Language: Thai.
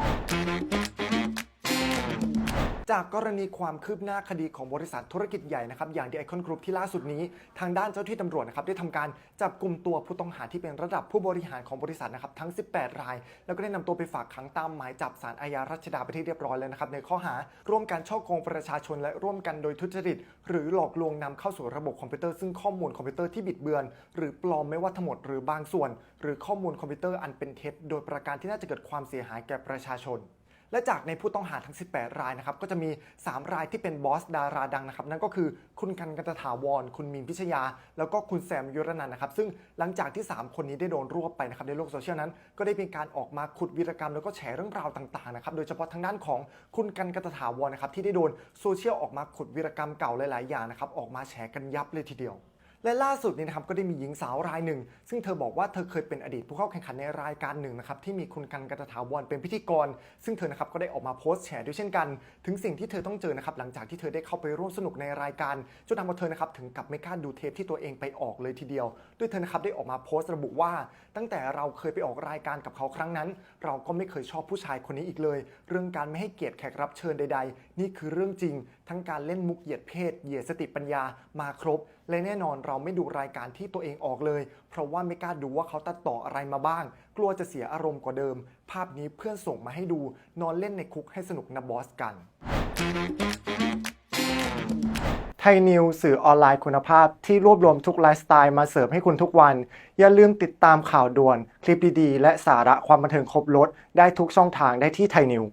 Thank you. จากกรณีความคืบหน้าคดีของบริษัทธุรกิจใหญ่นะครับอย่าง The Icon Group ที่ล่าสุดนี้ ทางด้านเจ้าที่ตำรวจนะครับได้ทำการจับกลุ่มตัวผู้ต้องหาที่เป็นระดับผู้บริหารของบริษัทนะครับทั้ง 18 ราย แล้วก็ได้นำตัวไปฝากขังตามหมายจับสารอาญารัชดาไปที่เรียบร้อยแล้วนะครับในข้อหาร่วมกันช่อโกงประชาชนและร่วมกันโดยทุจริต หรือหลอกลวงนำเข้าสู่ระบบคอมพิวเตอร์ซึ่งข้อมูลคอมพิวเตอร์ที่บิดเบือน หรือปลอมไม่ว่าทั้งหมดหรือบางส่วน หรือข้อมูลคอมพิวเตอร์อันเป็นเท็จโดยประการที่น่าจะเกิดความเสียหายแก่ประชาชน และจากในผู้ต้องหาทั้ง 18 รายนะครับก็จะมี 3 รายที่เป็นบอสดาราดังนะครับนั่นก็คือคุณกันกันตถาวร คุณมีนพิชยา แล้วก็คุณแซมยุรนันนะครับซึ่งหลังจากที่ 3 คนนี้ได้โดนรวบไปนะครับในโลกโซเชียลนั้น ก็ได้มีการออกมาขุดวีรกรรมแล้วก็แฉเรื่องราวต่างๆนะครับโดยเฉพาะทางด้านของคุณกันกันตถาวรนะครับที่ได้โดนโซเชียลออกมาขุดวีรกรรมเก่าหลายๆอย่างนะครับออกมาแฉกันยับเลยทีเดียว และล่าสุดนี้นะครับก็ได้มีหญิงสาวรายหนึ่ง ซึ่งเธอบอกว่าเธอเคยเป็นอดีตผู้เข้าแข่งขันในรายการหนึ่งนะครับที่มีคุณกันกันตถาวรเป็นพิธีกร ซึ่งเธอนะครับก็ได้ออกมาโพสต์แฉด้วยเช่นกัน ถึงสิ่งที่เธอต้องเจอนะครับหลังจากที่เธอได้เข้าไปร่วมสนุกในรายการจนทำเอาเธอนะครับถึงกับไม่กล้าดูเทปที่ตัวเองไปออกเลยทีเดียวด้วยเธอนะครับได้ออกมาโพสต์ระบุว่า ตั้งแต่เราเคยไปออกรายการกับเขาครั้งนั้น เราก็ไม่เคยชอบผู้ชายคนนี้อีกเลย เรื่องการไม่ให้เกียรติแขกรับเชิญใด ๆ นี่คือเรื่องจริง ทั้งการเล่นมุกเหยียดเพศ เหยียดสติปัญญามาครบ และแน่นอนเราไม่ดูรายการที่ตัวเองออกเลย เพราะว่าไม่กล้าดูว่าเขาตัดต่ออะไรมาบ้าง กลัวจะเสียอารมณ์กว่าเดิม ภาพนี้เพื่อนส่งมาให้ดู นอนเล่นในคุกให้สนุกนะบอสกันไทยนิวสื่อออนไลน์คุณภาพที่รวบรวมทุกไลฟ์สไตล์มาเสิร์ฟให้คุณทุกวัน อย่าลืมติดตามข่าวด่วน คลิปดีๆ และสาระความบันเทิงครบรถได้ทุกช่องทางได้ที่ไทยนิว